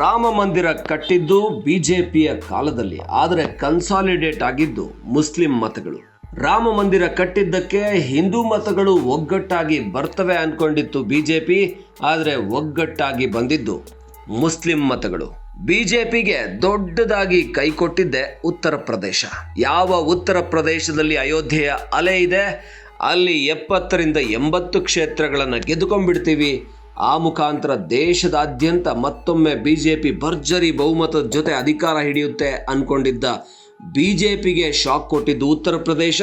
ರಾಮ ಮಂದಿರ ಕಟ್ಟಿದ್ದು ಬಿಜೆಪಿಯ ಕಾಲದಲ್ಲಿ, ಆದರೆ ಕನ್ಸಾಲಿಡೇಟ್ ಆಗಿದ್ದು ಮುಸ್ಲಿಂ ಮತಗಳು. ರಾಮ ಮಂದಿರ ಕಟ್ಟಿದ್ದಕ್ಕೆ ಹಿಂದೂ ಮತಗಳು ಒಗ್ಗಟ್ಟಾಗಿ ಬರ್ತವೆ ಅನ್ಕೊಂಡಿತ್ತು ಬಿಜೆಪಿ, ಆದರೆ ಒಗ್ಗಟ್ಟಾಗಿ ಬಂದಿದ್ದು ಮುಸ್ಲಿಂ ಮತಗಳು. ಬಿಜೆಪಿಗೆ ದೊಡ್ಡದಾಗಿ ಕೈ ಕೊಟ್ಟಿದ್ದೆ ಉತ್ತರ ಪ್ರದೇಶ. ಯಾವ ಉತ್ತರ ಪ್ರದೇಶದಲ್ಲಿ ಅಯೋಧ್ಯೆಯ ಅಲೆ ಇದೆ, ಅಲ್ಲಿ ಎಪ್ಪತ್ತರಿಂದ ಎಂಬತ್ತು ಕ್ಷೇತ್ರಗಳನ್ನು ಗೆದ್ದುಕೊಂಡ್ಬಿಡ್ತೀವಿ. ಆ ಮುಖಾಂತರ ದೇಶದಾದ್ಯಂತ ಮತ್ತೊಮ್ಮೆ ಬಿಜೆಪಿ ಭರ್ಜರಿ ಬಹುಮತದ ಜೊತೆ ಅಧಿಕಾರ ಹಿಡಿಯುತ್ತೆ ಅನ್ಕೊಂಡಿದ್ದ ಬಿಜೆಪಿಗೆ ಶಾಕ್ ಕೊಟ್ಟಿದ್ದು ಉತ್ತರ ಪ್ರದೇಶ.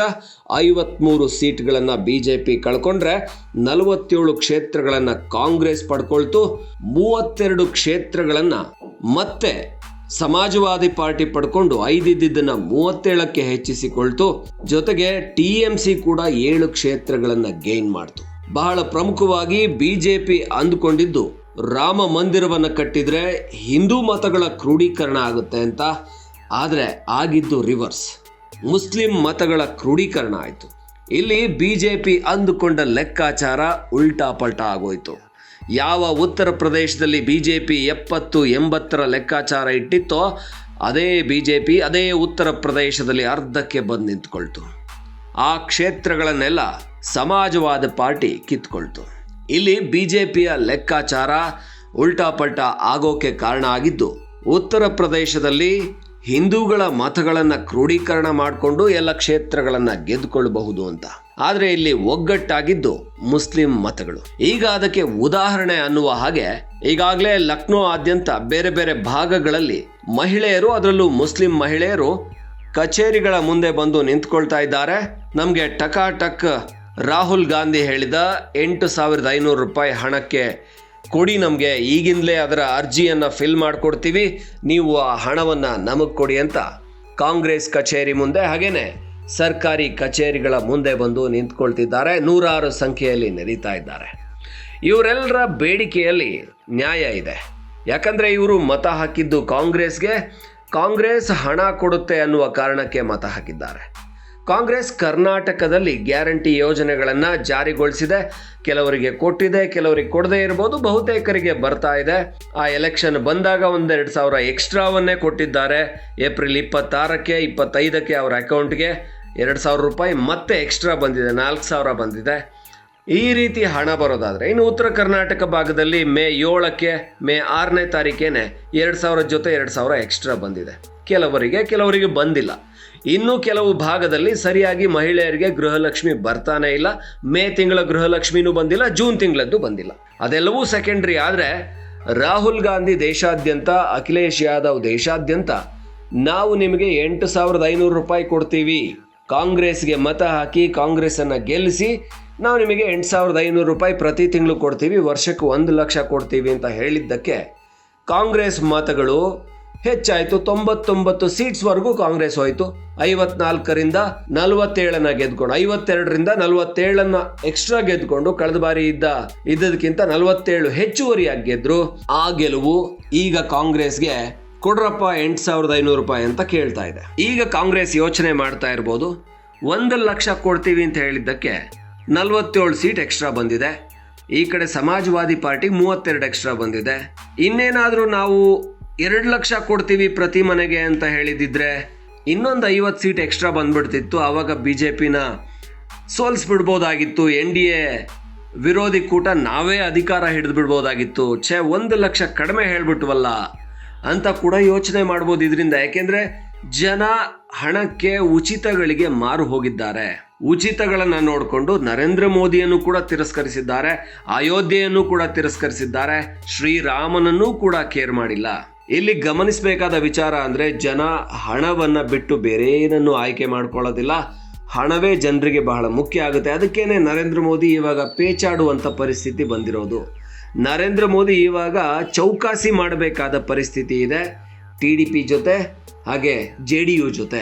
ಐವತ್ಮೂರು ಸೀಟ್ಗಳನ್ನು ಬಿಜೆಪಿ ಕಳ್ಕೊಂಡ್ರೆ ನಲವತ್ತೇಳು ಕ್ಷೇತ್ರಗಳನ್ನು ಕಾಂಗ್ರೆಸ್ ಪಡ್ಕೊಳ್ತು. ಮೂವತ್ತೆರಡು ಕ್ಷೇತ್ರಗಳನ್ನು ಮತ್ತೆ ಸಮಾಜವಾದಿ ಪಾರ್ಟಿ ಪಡ್ಕೊಂಡು ಐದಿದ್ದನ್ನು ಮೂವತ್ತೇಳಕ್ಕೆ ಹೆಚ್ಚಿಸಿಕೊಳ್ತು. ಜೊತೆಗೆ ಟಿ ಎಂ ಸಿ ಕೂಡ ಏಳು ಕ್ಷೇತ್ರಗಳನ್ನು ಗೇನ್ ಮಾಡ್ತು. ಬಹಳ ಪ್ರಮುಖವಾಗಿ ಬಿ ಜೆ ಪಿ ಅಂದುಕೊಂಡಿದ್ದು, ರಾಮ ಮಂದಿರವನ್ನು ಕಟ್ಟಿದರೆ ಹಿಂದೂ ಮತಗಳ ಕ್ರೋಢೀಕರಣ ಆಗುತ್ತೆ ಅಂತ. ಆದರೆ ಆಗಿದ್ದು ರಿವರ್ಸ್ ಮುಸ್ಲಿಂ ಮತಗಳ ಕ್ರೋಢೀಕರಣ ಆಯಿತು. ಇಲ್ಲಿ ಬಿ ಜೆ ಪಿ ಅಂದುಕೊಂಡ ಲೆಕ್ಕಾಚಾರ ಉಲ್ಟಾ ಪಲ್ಟಾ ಆಗೋಯಿತು. ಯಾವ ಉತ್ತರ ಪ್ರದೇಶದಲ್ಲಿ ಬಿ ಜೆ ಪಿ ಎಪ್ಪತ್ತು ಎಂಬತ್ತರ ಲೆಕ್ಕಾಚಾರ ಇಟ್ಟಿತ್ತೋ, ಅದೇ ಬಿ ಜೆ ಪಿ ಅದೇ ಉತ್ತರ ಪ್ರದೇಶದಲ್ಲಿ ಅರ್ಧಕ್ಕೆ ಬಂದು ನಿಂತ್ಕೊಳ್ತು. ಆ ಕ್ಷೇತ್ರಗಳನ್ನೆಲ್ಲ ಸಮಾಜವಾದ ಪಾರ್ಟಿ ಕಿತ್ಕೊಳ್ತು. ಇಲ್ಲಿ ಬಿ ಜೆ ಪಿಯ ಲೆಕ್ಕಾಚಾರ ಉಲ್ಟಾಪಲ್ಟ ಆಗೋಕೆ ಕಾರಣ ಆಗಿದ್ದು, ಉತ್ತರ ಪ್ರದೇಶದಲ್ಲಿ ಹಿಂದೂಗಳ ಮತಗಳನ್ನು ಕ್ರೋಢೀಕರಣ ಮಾಡಿಕೊಂಡು ಎಲ್ಲ ಕ್ಷೇತ್ರಗಳನ್ನು ಗೆದ್ದುಕೊಳ್ಳಬಹುದು ಅಂತ. ಆದರೆ ಇಲ್ಲಿ ಒಗ್ಗಟ್ಟಾಗಿದ್ದು ಮುಸ್ಲಿಂ ಮತಗಳು. ಈಗ ಅದಕ್ಕೆ ಉದಾಹರಣೆ ಅನ್ನುವ ಹಾಗೆ, ಈಗಾಗಲೇ ಲಕ್ನೋ ಆದ್ಯಂತ ಬೇರೆ ಬೇರೆ ಭಾಗಗಳಲ್ಲಿ ಮಹಿಳೆಯರು, ಅದರಲ್ಲೂ ಮುಸ್ಲಿಂ ಮಹಿಳೆಯರು ಕಚೇರಿಗಳ ಮುಂದೆ ಬಂದು ನಿಂತ್ಕೊಳ್ತಾ ಇದ್ದಾರೆ. ನಮಗೆ ಟಕಾಟಕ್ ರಾಹುಲ್ ಗಾಂಧಿ ಹೇಳಿದ ಎಂಟು ಸಾವಿರದ ಐನೂರು ರೂಪಾಯಿ ಹಣಕ್ಕೆ ಕೊಡಿ ನಮಗೆ, ಈಗಿಂದಲೇ ಅದರ ಅರ್ಜಿಯನ್ನು ಫಿಲ್ ಮಾಡಿಕೊಡ್ತೀವಿ, ನೀವು ಆ ಹಣವನ್ನು ನಮಗೆ ಕೊಡಿ ಅಂತ ಕಾಂಗ್ರೆಸ್ ಕಚೇರಿ ಮುಂದೆ ಹಾಗೇನೆ ಸರ್ಕಾರಿ ಕಚೇರಿಗಳ ಮುಂದೆ ಬಂದು ನಿಂತ್ಕೊಳ್ತಿದ್ದಾರೆ, ನೂರಾರು ಸಂಖ್ಯೆಯಲ್ಲಿ ನಡೀತಾ ಇದ್ದಾರೆ. ಇವರೆಲ್ಲರ ಬೇಡಿಕೆಯಲ್ಲಿ ನ್ಯಾಯ ಇದೆ. ಯಾಕಂದರೆ ಇವರು ಮತ ಹಾಕಿದ್ದು ಕಾಂಗ್ರೆಸ್ಗೆ, ಕಾಂಗ್ರೆಸ್ ಹಣ ಕೊಡುತ್ತೆ ಅನ್ನುವ ಕಾರಣಕ್ಕೆ ಮತ ಹಾಕಿದ್ದಾರೆ. ಕಾಂಗ್ರೆಸ್ ಕರ್ನಾಟಕದಲ್ಲಿ ಗ್ಯಾರಂಟಿ ಯೋಜನೆಗಳನ್ನು ಜಾರಿಗೊಳಿಸಿದೆ. ಕೆಲವರಿಗೆ ಕೊಟ್ಟಿದೆ, ಕೆಲವರಿಗೆ ಕೊಡದೇ ಇರ್ಬೋದು, ಬಹುತೇಕರಿಗೆ ಬರ್ತಾ ಇದೆ. ಆ ಎಲೆಕ್ಷನ್ ಬಂದಾಗ ಒಂದೆರಡು ಸಾವಿರ ಎಕ್ಸ್ಟ್ರಾವನ್ನೇ ಕೊಟ್ಟಿದ್ದಾರೆ. ಏಪ್ರಿಲ್ ಇಪ್ಪತ್ತಾರಕ್ಕೆ, ಇಪ್ಪತ್ತೈದಕ್ಕೆ ಅವರ ಅಕೌಂಟ್ಗೆ ಎರಡು ಸಾವಿರ ರೂಪಾಯಿ ಮತ್ತೆ ಎಕ್ಸ್ಟ್ರಾ ಬಂದಿದೆ, ನಾಲ್ಕು ಸಾವಿರ ಬಂದಿದೆ. ಈ ರೀತಿ ಹಣ ಬರೋದಾದರೆ, ಇನ್ನು ಉತ್ತರ ಕರ್ನಾಟಕ ಭಾಗದಲ್ಲಿ ಮೇ ಏಳಕ್ಕೆ, ಮೇ ಆರನೇ ತಾರೀಕೇನೆ ಎರಡು ಸಾವಿರ ಜೊತೆ ಎರಡು ಸಾವಿರ ಎಕ್ಸ್ಟ್ರಾ ಬಂದಿದೆ. ಕೆಲವರಿಗೆ ಕೆಲವರಿಗೆ ಬಂದಿಲ್ಲ. ಇನ್ನು ಕೆಲವು ಭಾಗದಲ್ಲಿ ಸರಿಯಾಗಿ ಮಹಿಳೆಯರಿಗೆ ಗೃಹಲಕ್ಷ್ಮಿ ಬರ್ತಾನೆ ಇಲ್ಲ. ಮೇ ತಿಂಗಳ ಗೃಹಲಕ್ಷ್ಮಿನೂ ಬಂದಿಲ್ಲ, ಜೂನ್ ತಿಂಗಳದ್ದು ಬಂದಿಲ್ಲ. ಅದೆಲ್ಲವೂ ಸೆಕೆಂಡ್ರಿ, ಆದರೆ ರಾಹುಲ್ ಗಾಂಧಿ ದೇಶಾದ್ಯಂತ, ಅಖಿಲೇಶ್ ಯಾದವ್ ದೇಶಾದ್ಯಂತ ನಾವು ನಿಮಗೆ ಎಂಟು ಸಾವಿರದ ಐನೂರು ರೂಪಾಯಿ ಕೊಡ್ತೀವಿ. ಕಾಂಗ್ರೆಸ್ಗೆ ಮತ ಹಾಕಿ ಕಾಂಗ್ರೆಸ್ಸನ್ನು ಗೆಲ್ಲಿಸಿ ನಾವು ನಿಮಗೆ ಎಂಟು ಸಾವಿರದ ಐನೂರು ರೂಪಾಯಿ ಪ್ರತಿ ತಿಂಗಳು ಕೊಡ್ತೀವಿ, ವರ್ಷಕ್ಕೆ ಒಂದು ಲಕ್ಷ ಕೊಡ್ತೀವಿ ಅಂತ ಹೇಳಿದ್ದಕ್ಕೆ ಕಾಂಗ್ರೆಸ್ ಮತಗಳು ಹೆಚ್ಚಾಯಿತು ತೊಂಬತ್ತೊಂಬತ್ತು ಸೀಟ್ಸ್ವರೆಗೂ ಕಾಂಗ್ರೆಸ್ ಹೋಯಿತು. ಐವತ್ನಾಲ್ಕರಿಂದ ನಲವತ್ತೇಳನ್ನ ಗೆದ್ಕೊಂಡು ಐವತ್ತೆರಡರಿಂದ ನಲವತ್ತೇಳನ್ನ ಎಕ್ಸ್ಟ್ರಾ ಗೆದ್ಕೊಂಡು ಕಳೆದ ಬಾರಿ ಇದ್ದ, ಇದ್ದದಕ್ಕಿಂತ ನಲವತ್ತೇಳು ಹೆಚ್ಚುವರಿಯಾಗಿ ಗೆದ್ರು. ಆ ಗೆಲುವು ಈಗ ಕಾಂಗ್ರೆಸ್ಗೆ ಕೊಡ್ರಪ್ಪ ಎಂಟು ಸಾವಿರದ ಐನೂರು ರೂಪಾಯಿ ಅಂತ ಕೇಳ್ತಾ ಇದೆ. ಈಗ ಕಾಂಗ್ರೆಸ್ ಯೋಚನೆ ಮಾಡ್ತಾ ಇರ್ಬೋದು. ಒಂದು ಲಕ್ಷ ಕೊಡ್ತೀವಿ ಅಂತ ಹೇಳಿದ್ದಕ್ಕೆ ನಲವತ್ತೇಳು ಸೀಟ್ ಎಕ್ಸ್ಟ್ರಾ ಬಂದಿದೆ. ಈ ಕಡೆ ಸಮಾಜವಾದಿ ಪಾರ್ಟಿ ಮೂವತ್ತೆರಡು ಎಕ್ಸ್ಟ್ರಾ ಬಂದಿದೆ. ಇನ್ನೇನಾದರೂ ನಾವು ಎರಡು ಲಕ್ಷ ಕೊಡ್ತೀವಿ ಪ್ರತಿ ಮನೆಗೆ ಅಂತ ಹೇಳಿದಿದ್ರೆ ಇನ್ನೊಂದು ಐವತ್ತು ಸೀಟ್ ಎಕ್ಸ್ಟ್ರಾ ಬಂದ್ಬಿಡ್ತಿತ್ತು ಆವಾಗ ಬಿ ಜೆ ಪಿನ ಸೋಲಿಸ್ಬಿಡ್ಬೋದಾಗಿತ್ತು. ಎನ್ ಡಿ ಎ ವಿರೋಧಿ ಕೂಟ ನಾವೇ ಅಧಿಕಾರ ಹಿಡಿದು ಬಿಡ್ಬೋದಾಗಿತ್ತು ಛೇ, ಒಂದು ಲಕ್ಷ ಕಡಿಮೆ ಹೇಳ್ಬಿಟ್ವಲ್ಲ ಅಂತ ಕೂಡ ಯೋಚನೆ ಮಾಡ್ಬೋದು ಇದರಿಂದ. ಯಾಕೆಂದರೆ ಜನ ಹಣಕ್ಕೆ ಉಚಿತಗಳಿಗೆ ಮಾರು ಹೋಗಿದ್ದಾರೆ. ಉಚಿತಗಳನ್ನು ನೋಡಿಕೊಂಡು ನರೇಂದ್ರ ಮೋದಿಯನ್ನು ಕೂಡ ತಿರಸ್ಕರಿಸಿದ್ದಾರೆ, ಅಯೋಧ್ಯೆಯನ್ನು ಕೂಡ ತಿರಸ್ಕರಿಸಿದ್ದಾರೆ. ಶ್ರೀರಾಮನನ್ನೂ ಕೂಡ ಕೇರ್ ಮಾಡಿಲ್ಲ. ಇಲ್ಲಿ ಗಮನಿಸಬೇಕಾದ ವಿಚಾರ ಅಂದರೆ ಜನ ಹಣವನ್ನು ಬಿಟ್ಟು ಬೇರೆ ಏನನ್ನು ಆಯ್ಕೆ ಮಾಡ್ಕೊಳ್ಳೋದಿಲ್ಲ. ಹಣವೇ ಜನರಿಗೆ ಬಹಳ ಮುಖ್ಯ ಆಗುತ್ತೆ. ಅದಕ್ಕೇನೆ ನರೇಂದ್ರ ಮೋದಿ ಇವಾಗ ಪೇಚಾಡುವಂಥ ಪರಿಸ್ಥಿತಿ ಬಂದಿರೋದು. ನರೇಂದ್ರ ಮೋದಿ ಇವಾಗ ಚೌಕಾಸಿ ಮಾಡಬೇಕಾದ ಪರಿಸ್ಥಿತಿ ಇದೆ. ಟಿ ಡಿ ಪಿ ಜೊತೆ, ಹಾಗೆ ಜೆ ಡಿ ಯು ಜೊತೆ.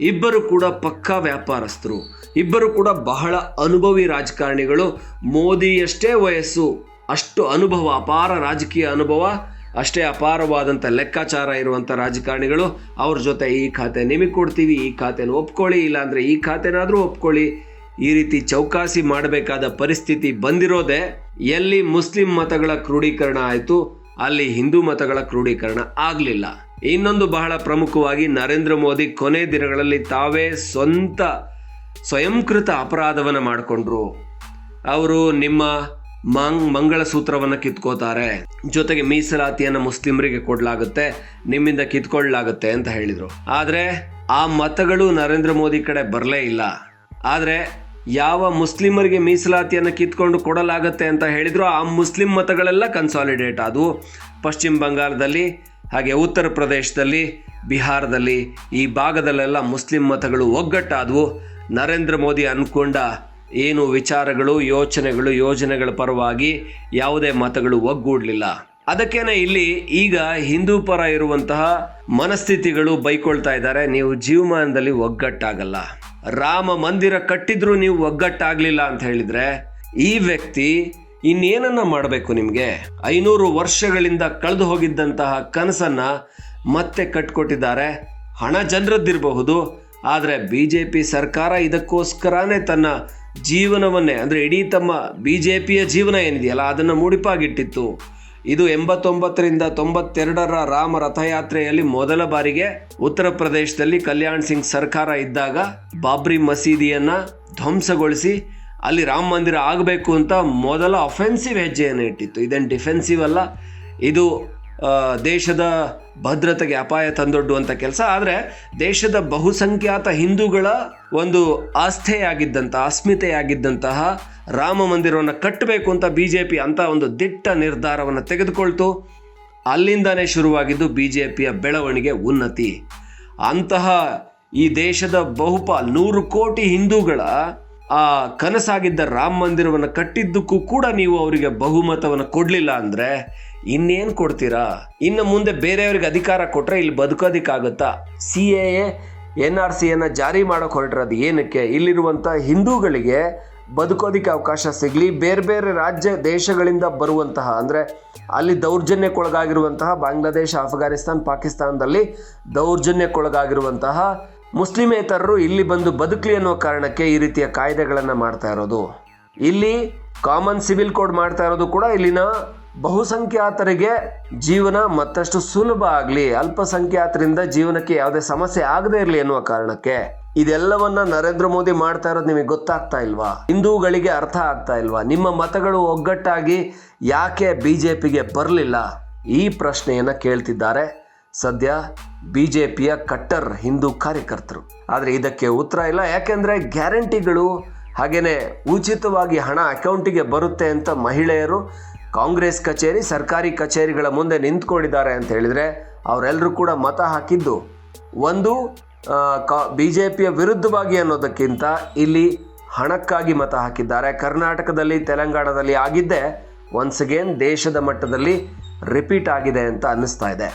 ಇಬ್ಬರು ಕೂಡ ಪಕ್ಕಾ ವ್ಯಾಪಾರಸ್ಥರು. ಇಬ್ಬರು ಕೂಡ ಬಹಳ ಅನುಭವಿ ರಾಜಕಾರಣಿಗಳು. ಮೋದಿಯಷ್ಟೇ ವಯಸ್ಸು, ಅಷ್ಟು ಅನುಭವ, ಅಪಾರ ರಾಜಕೀಯ ಅನುಭವ. ಅಷ್ಟೇ ಅಪಾರವಾದಂಥ ಲೆಕ್ಕಾಚಾರ ಇರುವಂಥ ರಾಜಕಾರಣಿಗಳು ಅವ್ರ ಜೊತೆ ಈ ಖಾತೆ ನಿಮಗೆ ಕೊಡ್ತೀವಿ, ಈ ಖಾತೆನ ಒಪ್ಕೊಳ್ಳಿ, ಇಲ್ಲಾಂದರೆ ಈ ಖಾತೆನಾದರೂ ಒಪ್ಕೊಳ್ಳಿ. ಈ ರೀತಿ ಚೌಕಾಸಿ ಮಾಡಬೇಕಾದ ಪರಿಸ್ಥಿತಿ ಬಂದಿರೋದೆ ಎಲ್ಲಿ ಮುಸ್ಲಿಂ ಮತಗಳ ಕ್ರೋಢೀಕರಣ ಆಯಿತು, ಅಲ್ಲಿ ಹಿಂದೂ ಮತಗಳ ಕ್ರೋಢೀಕರಣ ಆಗಲಿಲ್ಲ. ಇನ್ನೊಂದು ಬಹಳ ಪ್ರಮುಖವಾಗಿ ನರೇಂದ್ರ ಮೋದಿ ಕೊನೆ ದಿನಗಳಲ್ಲಿ ತಾವೇ ಸ್ವಂತ ಸ್ವಯಂಕೃತ ಅಪರಾಧವನ್ನು ಮಾಡಿಕೊಂಡ್ರು. ಅವರು ನಿಮ್ಮ ಮಂಗ್ ಮಂಗಳಸೂತ್ರವನ್ನು ಕಿತ್ಕೋತಾರೆ. ಜೊತೆಗೆ ಮೀಸಲಾತಿಯನ್ನು ಮುಸ್ಲಿಮರಿಗೆ ಕೊಡಲಾಗುತ್ತೆ, ನಿಮ್ಮಿಂದ ಕಿತ್ಕೊಳ್ಳಲಾಗುತ್ತೆ ಅಂತ ಹೇಳಿದರು. ಆದರೆ ಆ ಮತಗಳು ನರೇಂದ್ರ ಮೋದಿ ಕಡೆ ಬರಲೇ ಇಲ್ಲ. ಆದರೆ ಯಾವ ಮುಸ್ಲಿಮರಿಗೆ ಮೀಸಲಾತಿಯನ್ನು ಕಿತ್ಕೊಂಡು ಕೊಡಲಾಗುತ್ತೆ ಅಂತ ಹೇಳಿದ್ರು ಆ ಮುಸ್ಲಿಂ ಮತಗಳೆಲ್ಲ ಕನ್ಸಾಲಿಡೇಟ್ ಆದವು. ಪಶ್ಚಿಮ ಬಂಗಾಳದಲ್ಲಿ, ಹಾಗೆ ಉತ್ತರ ಪ್ರದೇಶದಲ್ಲಿ, ಬಿಹಾರದಲ್ಲಿ ಈ ಭಾಗದಲ್ಲೆಲ್ಲ ಮುಸ್ಲಿಂ ಮತಗಳು ಒಗ್ಗಟ್ಟಾದವು. ನರೇಂದ್ರ ಮೋದಿ ಅನ್ಕೊಂಡ ಏನು ವಿಚಾರಗಳು, ಯೋಚನೆಗಳು, ಯೋಜನೆಗಳ ಪರವಾಗಿ ಯಾವುದೇ ಮತಗಳು ಒಗ್ಗೂಡಲಿಲ್ಲ. ಅದಕ್ಕೇನೆ ಇಲ್ಲಿ ಈಗ ಹಿಂದೂ ಪರ ಇರುವಂತಹ ಮನಸ್ಥಿತಿಗಳು ಬೈಕೊಳ್ತಾ ಇದ್ದಾರೆ. ನೀವು ಜೀವಮಾನದಲ್ಲಿ ಒಗ್ಗಟ್ಟಾಗಲ್ಲ. ರಾಮ ಮಂದಿರ ಕಟ್ಟಿದ್ರು ನೀವು ಒಗ್ಗಟ್ಟಾಗ್ಲಿಲ್ಲ ಅಂತ ಹೇಳಿದ್ರೆ ಈ ವ್ಯಕ್ತಿ ಇನ್ನೇನನ್ನ ಮಾಡಬೇಕು ನಿಮಗೆ? ಐನೂರು ವರ್ಷಗಳಿಂದ ಕಳೆದು ಹೋಗಿದ್ದಂತಹ ಕನಸನ್ನ ಮತ್ತೆ ಕಟ್ಕೊಟ್ಟಿದ್ದಾರೆ. ಹಣ ಜನರದ್ದಿರಬಹುದು, ಆದರೆ ಬಿ ಜೆ ಪಿ ಸರ್ಕಾರ ಇದಕ್ಕೋಸ್ಕರನೇ ತನ್ನ ಜೀವನವನ್ನೇ, ಅಂದರೆ ಇಡೀ ತಮ್ಮ ಬಿ ಜೆ ಪಿಯ ಜೀವನ ಏನಿದೆಯಲ್ಲ, ಅದನ್ನು ಮುಡಿಪಾಗಿಟ್ಟಿತ್ತು. ಇದು ಎಂಬತ್ತೊಂಬತ್ತರಿಂದ ತೊಂಬತ್ತೆರಡರ ರಾಮ ರಥಯಾತ್ರೆಯಲ್ಲಿ ಮೊದಲ ಬಾರಿಗೆ ಉತ್ತರ ಪ್ರದೇಶದಲ್ಲಿ ಕಲ್ಯಾಣ್ ಸಿಂಗ್ ಸರ್ಕಾರ ಇದ್ದಾಗ ಬಾಬ್ರಿ ಮಸೀದಿಯನ್ನು ಧ್ವಂಸಗೊಳಿಸಿ ಅಲ್ಲಿ ರಾಮ ಮಂದಿರ ಆಗಬೇಕು ಅಂತ ಮೊದಲ ಅಫೆನ್ಸಿವ್ ಹೆಜ್ಜೆಯನ್ನು ಇಟ್ಟಿತ್ತು. ಇದೇನು ಡಿಫೆನ್ಸಿವ್ ಅಲ್ಲ, ಇದು ದೇಶದ ಭದ್ರತೆಗೆ ಅಪಾಯ ತಂದೊಡ್ಡುವಂಥ ಕೆಲಸ. ಆದರೆ ದೇಶದ ಬಹುಸಂಖ್ಯಾತ ಹಿಂದೂಗಳ ಒಂದು ಆಸ್ಥೆಯಾಗಿದ್ದಂತಹ ಅಸ್ಮಿತೆಯಾಗಿದ್ದಂತಹ ರಾಮ ಮಂದಿರವನ್ನು ಕಟ್ಟಬೇಕು ಅಂತ ಬಿ ಜೆ ಪಿ ಅಂತ ಒಂದು ದಿಟ್ಟ ನಿರ್ಧಾರವನ್ನು ತೆಗೆದುಕೊಳ್ತು. ಅಲ್ಲಿಂದನೇ ಶುರುವಾಗಿದ್ದು ಬಿ ಜೆ ಪಿಯ ಬೆಳವಣಿಗೆ ಉನ್ನತಿ. ಅಂತಹ ಈ ದೇಶದ ಬಹುಪಾಲ್ ನೂರು ಕೋಟಿ ಹಿಂದೂಗಳ ಆ ಕನಸಾಗಿದ್ದ ರಾಮ ಮಂದಿರವನ್ನು ಕಟ್ಟಿದ್ದಕ್ಕೂ ಕೂಡ ನೀವು ಅವರಿಗೆ ಬಹುಮತವನ್ನು ಕೊಡಲಿಲ್ಲ ಅಂದರೆ ಇನ್ನೇನು ಕೊಡ್ತೀರಾ? ಇನ್ನು ಮುಂದೆ ಬೇರೆಯವ್ರಿಗೆ ಅಧಿಕಾರ ಕೊಟ್ಟರೆ ಇಲ್ಲಿ ಬದುಕೋದಿಕ್ಕಾಗುತ್ತಾ ಸಿ ಎ ಎನ್ ಆರ್ ಸಿಯನ್ನು ಜಾರಿ ಮಾಡೋಕೆ ಅದು ಏನಕ್ಕೆ? ಇಲ್ಲಿರುವಂಥ ಹಿಂದೂಗಳಿಗೆ ಬದುಕೋದಿಕ್ಕೆ ಅವಕಾಶ ಸಿಗಲಿ. ಬೇರೆ ಬೇರೆ ರಾಜ್ಯ ದೇಶಗಳಿಂದ ಬರುವಂತಹ ಅಂದರೆ ಅಲ್ಲಿ ದೌರ್ಜನ್ಯಕ್ಕೊಳಗಾಗಿರುವಂತಹ ಬಾಂಗ್ಲಾದೇಶ ಅಫ್ಘಾನಿಸ್ತಾನ್ ಪಾಕಿಸ್ತಾನದಲ್ಲಿ ದೌರ್ಜನ್ಯಕ್ಕೊಳಗಾಗಿರುವಂತಹ ಮುಸ್ಲಿಮೇತರರು ಇಲ್ಲಿ ಬಂದು ಬದುಕಲಿ ಅನ್ನೋ ಕಾರಣಕ್ಕೆ ಈ ರೀತಿಯ ಕಾಯ್ದೆಗಳನ್ನು ಮಾಡ್ತಾ ಇರೋದು. ಇಲ್ಲಿ ಕಾಮನ್ ಸಿವಿಲ್ ಕೋಡ್ ಮಾಡ್ತಾ ಇರೋದು ಕೂಡ ಇಲ್ಲಿನ ಬಹುಸಂಖ್ಯಾತರಿಗೆ ಜೀವನ ಮತ್ತಷ್ಟು ಸುಲಭ ಆಗಲಿ, ಅಲ್ಪಸಂಖ್ಯಾತರಿಂದ ಜೀವನಕ್ಕೆ ಯಾವುದೇ ಸಮಸ್ಯೆ ಆಗದೇ ಇರಲಿ ಅನ್ನುವ ಕಾರಣಕ್ಕೆ ಇದೆಲ್ಲವನ್ನ ನರೇಂದ್ರ ಮೋದಿ ಮಾಡ್ತಾ ಇರೋದು ನಿಮಗೆ ಗೊತ್ತಾಗ್ತಾ ಇಲ್ವಾ? ಹಿಂದೂಗಳಿಗೆ ಅರ್ಥ ಆಗ್ತಾ ಇಲ್ವಾ? ನಿಮ್ಮ ಮತಗಳು ಒಗ್ಗಟ್ಟಾಗಿ ಯಾಕೆ ಬಿ ಜೆ ಪಿಗೆ ಬರಲಿಲ್ಲ? ಈ ಪ್ರಶ್ನೆಯನ್ನ ಕೇಳ್ತಿದ್ದಾರೆ. ಸದ್ಯ ಬಿ ಜೆ ಪಿಯ ಕಟ್ಟರ್ ಹಿಂದೂ ಕಾರ್ಯಕರ್ತರು. ಆದರೆ ಇದಕ್ಕೆ ಉತ್ತರ ಇಲ್ಲ. ಯಾಕೆಂದರೆ ಗ್ಯಾರಂಟಿಗಳು ಹಾಗೇನೆ ಉಚಿತವಾಗಿ ಹಣ ಅಕೌಂಟಿಗೆ ಬರುತ್ತೆ ಅಂತ ಮಹಿಳೆಯರು ಕಾಂಗ್ರೆಸ್ ಕಚೇರಿ, ಸರ್ಕಾರಿ ಕಚೇರಿಗಳ ಮುಂದೆ ನಿಂತ್ಕೊಂಡಿದ್ದಾರೆ ಅಂತ ಹೇಳಿದರೆ ಅವರೆಲ್ಲರೂ ಕೂಡ ಮತ ಹಾಕಿದ್ದು ಒಂದು ಬಿ ಜೆ ಪಿಯ ವಿರುದ್ಧವಾಗಿ ಅನ್ನೋದಕ್ಕಿಂತ ಇಲ್ಲಿ ಹಣಕ್ಕಾಗಿ ಮತ ಹಾಕಿದ್ದಾರೆ. ಕರ್ನಾಟಕದಲ್ಲಿ, ತೆಲಂಗಾಣದಲ್ಲಿ ಆಗಿದ್ದೇ ಒನ್ಸ್ ಅಗೇನ್ ದೇಶದ ಮಟ್ಟದಲ್ಲಿ ರಿಪೀಟ್ ಆಗಿದೆ ಅಂತ ಅನ್ನಿಸ್ತಾ ಇದೆ.